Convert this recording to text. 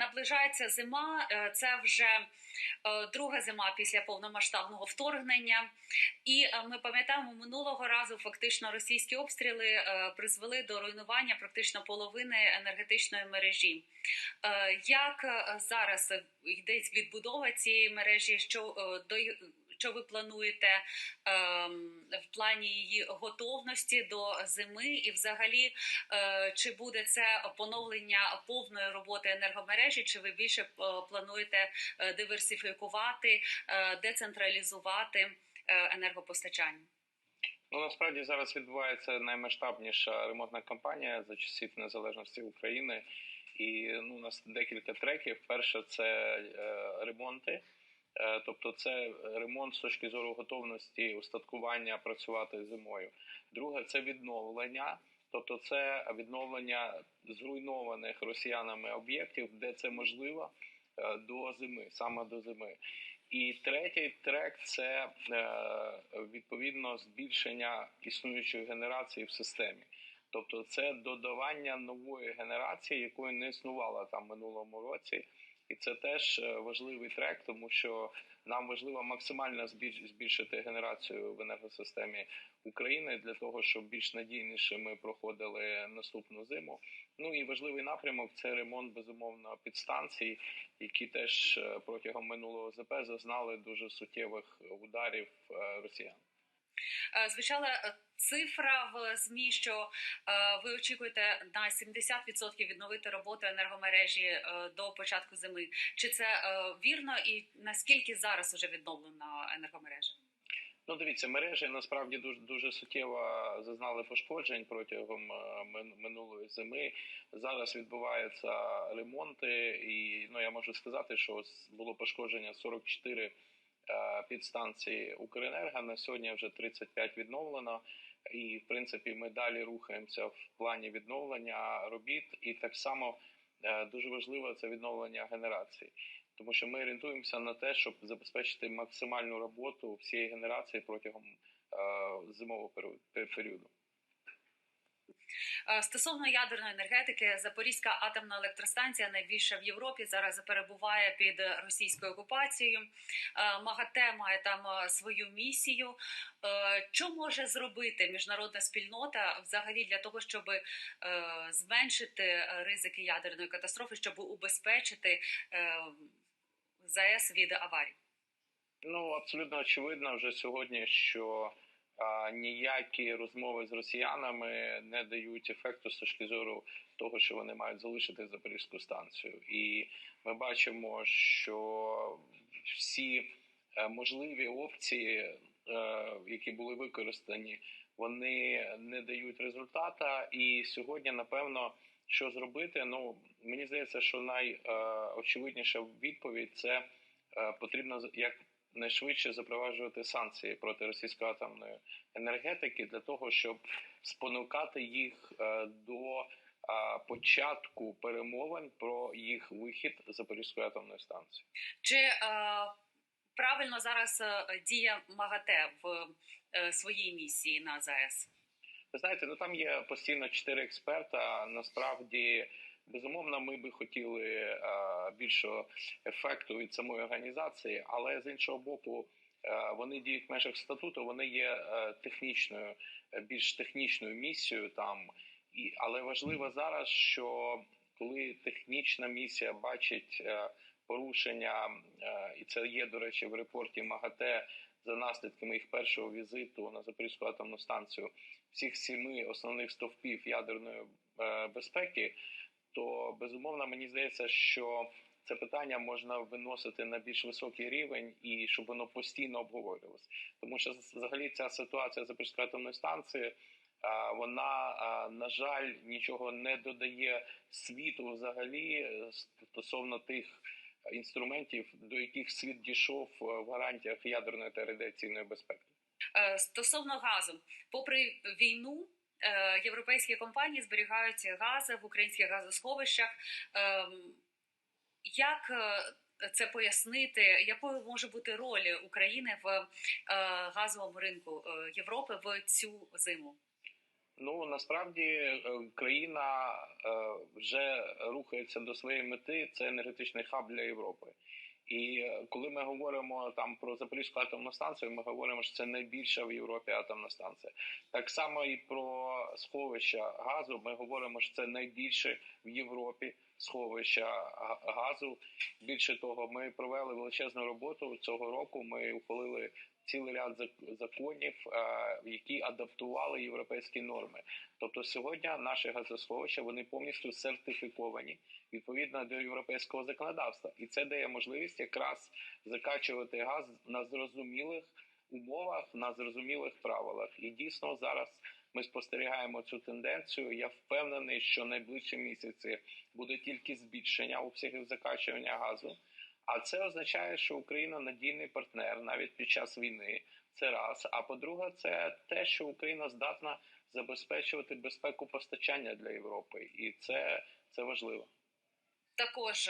Наближається зима, е, це вже е, друга зима після повномасштабного вторгнення. І е, ми пам'ятаємо, минулого разу фактично російські обстріли призвели до руйнування практично половини енергетичної мережі. Як зараз йде відбудова цієї мережі? Що до що ви плануєте ем, в плані її готовності до зими, і взагалі е, чи буде це поновлення повної роботи енергомережі, чи ви більше е, плануєте е, диверсифікувати, децентралізувати енергопостачання? Ну насправді зараз відбувається наймасштабніша ремонтна кампанія за часів незалежності України, і ну у нас декілька треків. Перше це е, ремонти. Е, Тобто це ремонт з точки зору готовності устаткування працювати зимою. Друге це відновлення, тобто це відновлення зруйнованих росіянами об'єктів, де це можливо е, до зими, саме до зими. І третій трек це е, відповідно збільшення існуючої генерації в системі. Тобто це додавання нової генерації, якої не існувало там минулому році. І це теж е, важливий трек, тому що нам важливо максимально збільш- збільшити генерацію в енергосистемі України для того, щоб більш надійніше ми проходили наступну зиму. Ну і важливий напрямок це ремонт безумовно підстанцій, які теж е, протягом минулого ЗП зазнали дуже суттєвих ударів е, росіян. Е, Звучала е, цифра в змі, що е, ви очікуєте на 70% відновити роботу енергомережі до початку зими. Чи це вірно, і наскільки зараз уже відновлена енергомережа? Ну, дивіться, мережі насправді дуже дуже суттєво зазнали пошкоджень протягом минулої зими. Зараз відбуваються ремонти, і ну я можу сказати, що було пошкодження 44 е, підстанції Укренерго. На сьогодні вже 35 відновлено. І в принципі ми далі рухаємося в плані відновлення робіт. І так само е, дуже важливо це відновлення генерації тому що ми орієнтуємося на те, щоб забезпечити максимальну роботу всієї генерації протягом е, зимового періоду- пер- періоду. Е, Стосовно ядерної енергетики, Запорізька атомна електростанція найбільша в Європі зараз перебуває під російською окупацією. Е, МАГАТЕ має там е, свою місію. Е, Що може зробити міжнародна спільнота взагалі для того, щоб е, зменшити е, ризики ядерної катастрофи, щоб убезпечити е, ЗАЕС від аварій? Ну абсолютно очевидно вже сьогодні, що ніякі розмови з росіянами не дають ефекту з точки зору того, що вони мають залишити Запорізьку станцію. І ми бачимо, що всі е, можливі опції, е, які були використані, вони не дають результата. І сьогодні, напевно, що зробити? Ну мені здається, що найочевидніша відповідь це е, потрібно як найшвидше запроваджувати санкції проти російської атомної енергетики для того, щоб спонукати їх е, до початку перемовин про їх вихід з Запорізької атомної станції. Чи е, правильно зараз е, діє МАГАТЕ в е, своїй місії на ЗАЕС? Ви знаєте, ну там є постійно чотири експерта. Насправді, безумовно, ми би хотіли е, більшого ефекту від самої організації, але з іншого боку, е, вони діють в межах статуту. Вони є е, технічною, більш технічною місією там. І але важливо зараз, що коли технічна місія бачить порушення, і це є до речі в репорті МАГАТЕ за наслідками їх першого візиту на Запорізьку атомну станцію всіх сіми основних стовпів ядерної безпеки, то безумовно мені здається, що це питання можна виносити на більш високий рівень і щоб воно постійно обговорювалося. Тому що взагалі ця ситуація Запорізької атомної станції. Вона, на жаль, нічого не додає світу взагалі е, стосовно тих інструментів, до яких світ дійшов е, в гарантіях ядерної та радіаційної безпеки. Е, Стосовно газу, попри війну, європейські компанії зберігають газ в українських газосховищах. Ем, Як е, це пояснити? Якою може бути роль України в е, газовому ринку е, Європи в цю зиму? Ну насправді е, країна е, вже рухається до своєї мети. Це енергетичний хаб для Європи. І е, коли ми говоримо там про Запорізьку атомну станцію, ми говоримо, що це найбільша в Європі атомна станція. Так само і про сховища газу. Ми говоримо, що це найбільше в Європі сховища газу. Більше того, ми провели величезну роботу цього року. Ми ухвалили цілий ряд законів, е, які адаптували європейські норми. Тобто сьогодні наші газосховища вони повністю сертифіковані відповідно до європейського законодавства, і це дає можливість якраз закачувати газ на зрозумілих умовах, на зрозумілих правилах. І дійсно зараз ми спостерігаємо цю тенденцію. Я впевнений, що найближчі місяці буде тільки збільшення обсягів закачування газу. А це означає, що Україна надійний партнер навіть під час війни. Це раз. А по-друге, це те, що Україна здатна забезпечувати безпеку постачання для Європи, і це, це важливо. Також